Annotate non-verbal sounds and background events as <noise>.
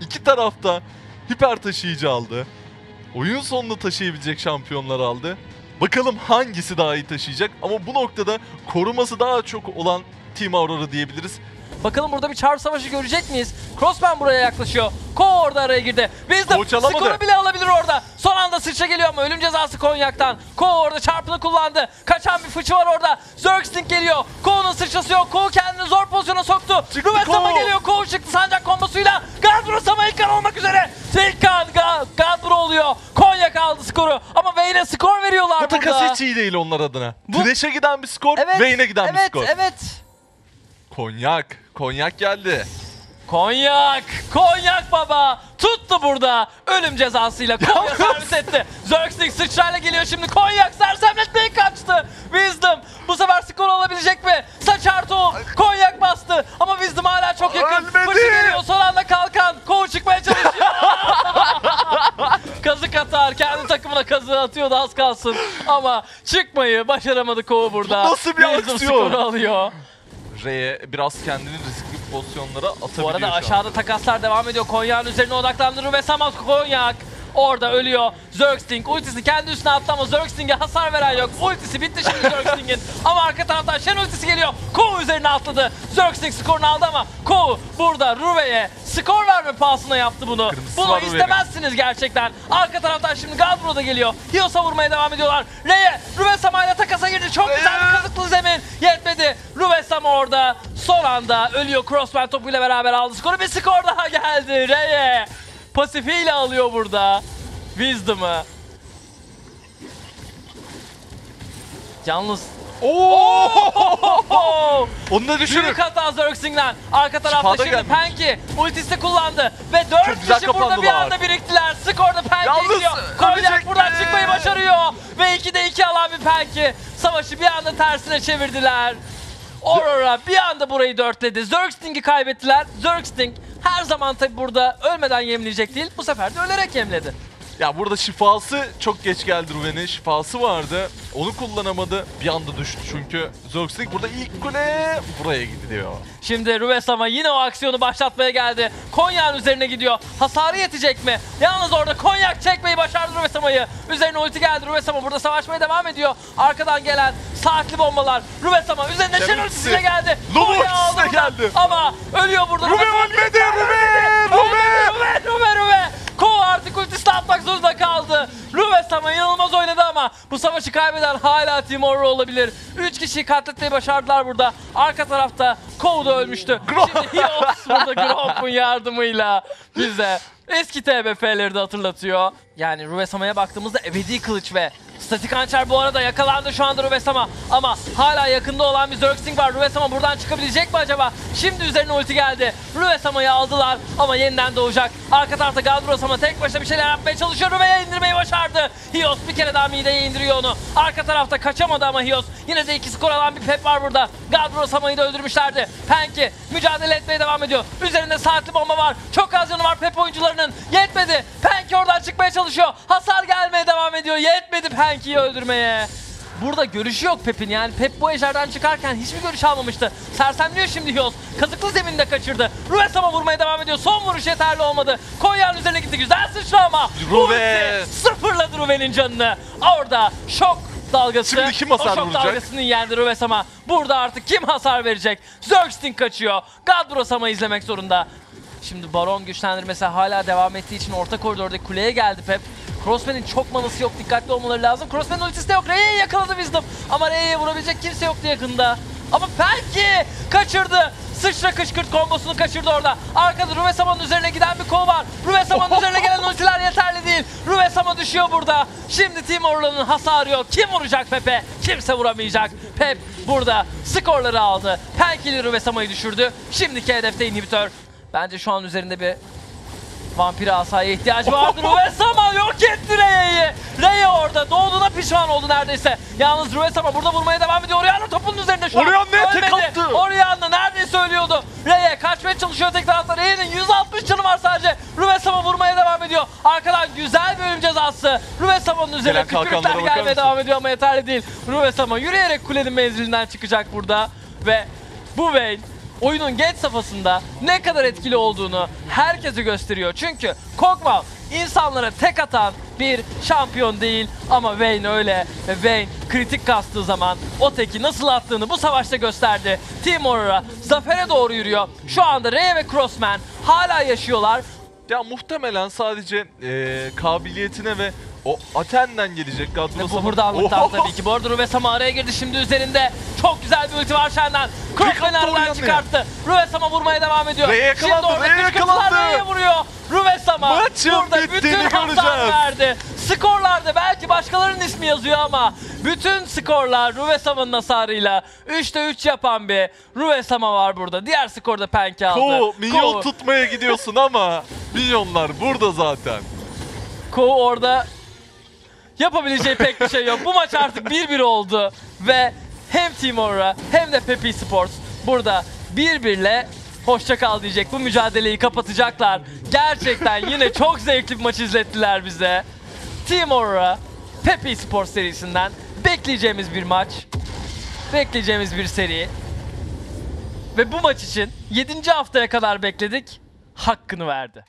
İki tarafta hiper taşıyıcı aldı. Oyun sonunu taşıyabilecek şampiyonlar aldı. Bakalım hangisi daha iyi taşıyacak ama bu noktada koruması daha çok olan Team Aurora diyebiliriz. Bakalım burada bir çarp savaşı görecek miyiz? Crossman buraya yaklaşıyor. Ko orada araya girdi. Koç alamadı. skoru bile alabilir orada. Son anda sıçra geliyor ama ölüm cezası Konyak'tan. Ko orada çarpını kullandı. Kaçan bir fıçı var orada. Zergsting geliyor. Ko'nun sıçrası yok. Ko kendini zor pozisyona soktu. Rüvesama Ko. geliyor. Ko çıktı sancak kombosuyla. Gadbro Sama ilk kan olmak üzere. İlk kan Ga- Gadbro oluyor. Konyak aldı skoru. Ama Vayne'e skor veriyorlar Bu burada. takas hiç iyi değil onlar adına. Bu- Thresh'e giden bir skor, Evet, Vayne'e giden bir evet, skor. Evet, Konyak, konyak geldi. Konyak! Konyak baba! Tuttu burada. Ölüm cezasıyla Konya servis etti. Zergsting sıçrayla geliyor şimdi. Konyak sersemletmeyi kaçtı. Wisdom bu sefer skor olabilecek mi? Saçar tohum. Konyak bastı. Ama Wisdom hala çok yakın. Ölmedi. Fışı geliyor. Son anda kalkan. Kovu çıkmaya çalışıyor. <laughs> Kazık atar. Kendi takımına kazığı atıyordu az kalsın. Ama çıkmayı başaramadı Kovu burada. Bu nasıl bir Wisdom aksiyon? skoru alıyor. R'ye biraz kendini riskli pozisyonlara atabiliyor Bu arada aşağıda takaslar devam ediyor. Konyak'ın üzerine odaklandırır ve Samat Konyak orada ölüyor. Zergsting ultisi kendi üstüne attı ama Zergsting'e hasar veren yok. Ultisi bitti şimdi Zergsting'in. <laughs> ama arka taraftan Shen ultisi geliyor. Kou üzerine atladı. Zergsting skorunu aldı ama Kou burada Ruve'ye skor verme pahasına yaptı bunu. Kırmızısı bunu istemezsiniz gerçekten. Arka taraftan şimdi Galbro da geliyor. Hios'a vurmaya devam ediyorlar. Reye, Ruve Sama ile takasa girdi. Çok güzel bir kazıklı zemin. Yetmedi. Sama orada son anda ölüyor. Crossman topuyla beraber aldı skoru. Bir skor daha geldi. Reye pasifiyle alıyor burada. Wisdom'ı. Yalnız Oo! <laughs> Onu da düşürür. Büyük hata Zergsting'den. Arka tarafta Şifada şimdi gelmiş. Penki ultisi kullandı. Ve 4 Çok güzel kişi burada bir kapandılar. anda biriktiler. Skorda Penki Yalnız gidiyor. Konyak buradan çıkmayı başarıyor. Ve 2'de 2 alan bir Penki. Savaşı bir anda tersine çevirdiler. Aurora bir anda burayı dörtledi. Zergsting'i kaybettiler. Zergsting her zaman tabi burada ölmeden yemleyecek değil. Bu sefer de ölerek yemledi. Ya burada şifası çok geç geldi Ruven'in. Şifası vardı. Onu kullanamadı. Bir anda düştü çünkü. Zergsting burada ilk kule buraya gidiyor. Şimdi Rüvesama yine o aksiyonu başlatmaya geldi. Konyak'ın üzerine gidiyor. Hasarı yetecek mi? Yalnız orada Konyak çekmeyi başardı Rüvesama'yı. Üzerine ulti geldi. Rüvesama burada savaşmaya devam ediyor. Arkadan gelen saatli bombalar. Rüvesama üzerinde Shen Shen ultisi. geldi. Konyak ultisi de geldi. Ama ölüyor burada. Rüvesama. ölmedi! Ruve! Ruve! Rüve, Rüve, Rüve. Ko artık ultisini atmak zorunda kaldı. Rüvesama inanılmaz oynadı ama bu savaşı kaybeden hala Aurora olabilir. 3 kişiyi katletmeyi başardılar burada. Arka tarafta Ko da ölmüştü. Şimdi Hios burada Gromp'un yardımıyla bize eski TBF'leri de hatırlatıyor. Yani Rüvesama'ya baktığımızda ebedi kılıç ve Statik hançer bu arada yakalandı şu anda Rüvesama. Ama hala yakında olan bir Zergsting var. Rüvesama buradan çıkabilecek mi acaba? Şimdi üzerine ulti geldi. Rüvesama'yı aldılar ama yeniden doğacak. Arka tarafta Galbrosama tek başına bir şeyler yapmaya çalışıyor. Rüve'ye indirmeyi başardı. Hios bir kere daha mideye indiriyor onu. Arka tarafta kaçamadı ama Hios. Yine de iki skor alan bir Pep var burada. Galbrosama'yı da öldürmüşlerdi. Penki mücadele etmeye devam ediyor. Üzerinde saatli bomba var. Çok az canı var Pep oyuncularının. Yetmedi. Penki oradan çıkmaya çalışıyor. Hasar gelmeye devam ediyor. Yetmedi Penki'yi öldürmeye. Burada görüşü yok Pep'in yani Pep bu ejderden çıkarken hiçbir görüş almamıştı. Sersemliyor şimdi Hios. Kazıklı zeminde kaçırdı. Ruesama vurmaya devam ediyor. Son vuruş yeterli olmadı. Konya'nın üzerine gitti. Güzel sıçra ama. Ruve! Ulti Sıfırladı Ruve'nin canını. Orada şok dalgası. Şimdi kim hasar o şok vuracak? dalgasını yendi Ruvesama. Burada artık kim hasar verecek? Zergsting kaçıyor. Gadbrosama izlemek zorunda. Şimdi Baron güçlendirmesi hala devam ettiği için orta koridordaki kuleye geldi Pep. Crossman'in çok manası yok. Dikkatli olmaları lazım. Crossman'ın ultisi de yok. Rey'e yakaladı Wisdom. Ama Rey'e vurabilecek kimse yoktu yakında. Ama belki kaçırdı. Sıçra kışkırt kombosunu kaçırdı orada. Arkada Ruvesama'nın üzerine giden bir kol var. Ruvesama'nın üzerine gelen ultiler yeterli değil. Ruvesama düşüyor burada. Şimdi Team Orlan'ın hasarı yok. Kim vuracak Pepe? Kimse vuramayacak. Pep burada skorları aldı. Penkili Ruvesama'yı düşürdü. Şimdiki hedefte inhibitör. Bence şu an üzerinde bir vampir asaya ihtiyacı vardır. <laughs> Ruvesama yok etti Reya'yı. Reya orada doğduğuna pişman oldu neredeyse. Yalnız Ruvesama burada vurmaya devam ediyor. Orianna topunun üzerinde şu an. Orianna'ya tek attı. Orianna neredeyse ölüyordu. Reya kaçmaya çalışıyor tek tarafta. Reya'nın 160 canı var sadece. Ruvesama vurmaya devam ediyor. Arkadan güzel bir ölüm cezası. Ruvesama'nın üzerine tükürükler gelmeye devam ediyor ama yeterli değil. Ruvesama yürüyerek kulenin menzilinden çıkacak burada. Ve bu Vayne oyunun geç safhasında ne kadar etkili olduğunu herkese gösteriyor. Çünkü Kog'Maw insanlara tek atan bir şampiyon değil ama Vayne öyle ve Vayne kritik kastığı zaman o teki nasıl attığını bu savaşta gösterdi. Team Aurora zafere doğru yürüyor. Şu anda Rey ve Crossman hala yaşıyorlar. Ya muhtemelen sadece eee, kabiliyetine ve o Aten'den gelecek Gadros'a bu hurdanlıktan Oho! tabii ki. Bu arada Ruvesama araya girdi şimdi üzerinde. Çok güzel bir ulti var aradan vuruyor çıkarttı. Ruvesama vurmaya devam ediyor. Şimdi yakalandı, Rey kışkırtılar yakalandı. Rey'e vuruyor. Maçın burada bütün hasar verdi. Skorlarda başkalarının ismi yazıyor ama bütün skorlar Ruvesama'nın hasarıyla 3'te 3 yapan bir Ruvesama var burada. Diğer skorda Penke aldı. Ko, minyon Ko- tutmaya gidiyorsun ama minyonlar burada zaten. Ko orada yapabileceği pek bir şey yok. Bu maç artık 1-1 oldu ve hem Team Aurora hem de Pepi Sports burada birbirle hoşça kal diyecek. Bu mücadeleyi kapatacaklar. Gerçekten yine çok zevkli bir maç izlettiler bize. Team Aurora Pepi Sports serisinden bekleyeceğimiz bir maç. Bekleyeceğimiz bir seri. Ve bu maç için 7. haftaya kadar bekledik. Hakkını verdi.